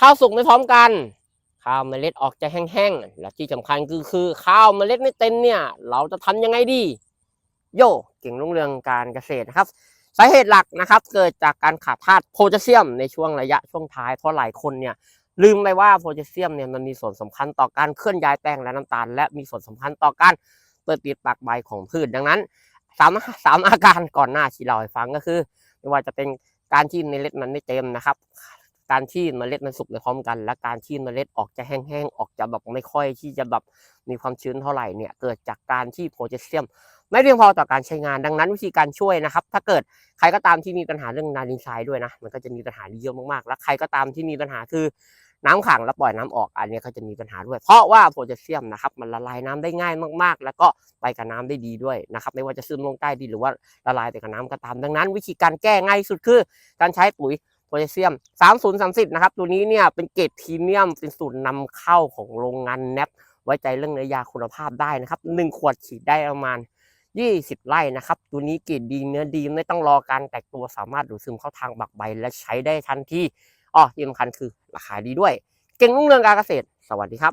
ข้าวสุกไม่พร้อมกัน ข้าวเมล็ดออกจะแห้งๆ และที่สำคัญคือคือข้าวเมล็ดไม่เต็มเนี่ย เราจะทำยังไงดี โยเก่งรุ่งเรืองการเกษตรนะครับ สาเหตุหลักนะครับ เกิดจากการขาดธาตุโพแทสเซียมในช่วงระยะช่วงท้ายเพราะหลายคนเนี่ยลืมไปว่าโพแทสเซียมเนี่ยมันมีส่วนสำคัญต่อการเคลื่อนย้ายแป้งและน้ำตาล และมีส่วนสำคัญต่อการเปิดปิดปากใบของพืชดังนั้นสามสามอาการก่อนหน้าที่เราให้ฟังก็คือไม่ว่าจะเป็นการที่เมล็ดมันไม่เต็มนะครับ การที่เมล็ดมันสุกไปพร้อมกัน และการที่เมล็ดออกจะแห้งๆออกจะแบบไม่ค่อยที่จะแบบมีความชื้นเท่าไหร่เนี่ยเกิดจากการที่โพแทสเซียม ไม่เพียงพอต่อการใช้งานดังนั้นวิธีการช่วยนะครับ ถ้าเกิดใครก็ตามที่มีปัญหาเรื่องนาดินทรายด้วยนะมันก็จะมีปัญหาเยอะมากๆ และใครก็ตามที่มีปัญหาคือน้ำขังแล้วปล่อยน้ำออกอันนี้ก็จะมีปัญหาด้วย เพราะว่าโพแทสเซียมนะครับมันละลายน้ำได้ง่ายมากๆ แล้วก็ไปกับน้ำได้ดีด้วยนะครับไม่ว่าจะซึมลงใต้ดินหรือว่าละลายไปกับน้ำก็ตามดังนั้น วิธีการแก้ง่ายสุดคือ การใช้ปุ๋ย โพแทสเซียม 3030 นะครับ ตัวนี้เนี่ยเป็นเกรดพรีเมียม เป็นสูตรนำเข้าของโรงงานแนปไว้ใจเรื่องเนื้อยาคุณภาพได้นะครับ 1 ขวดฉีดได้ประมาณ 20 ไร่นะครับ ตัวนี้เกรดดีเนื้อดีไม่ต้องรอการแตกตัวสามารถดูดซึมเข้าทางบักใบ และใช้ได้ทันทีอ๋อที่สำคัญคือราคาดีด้วย เก่งรุ่งเรืองการเกษตร สวัสดีครับ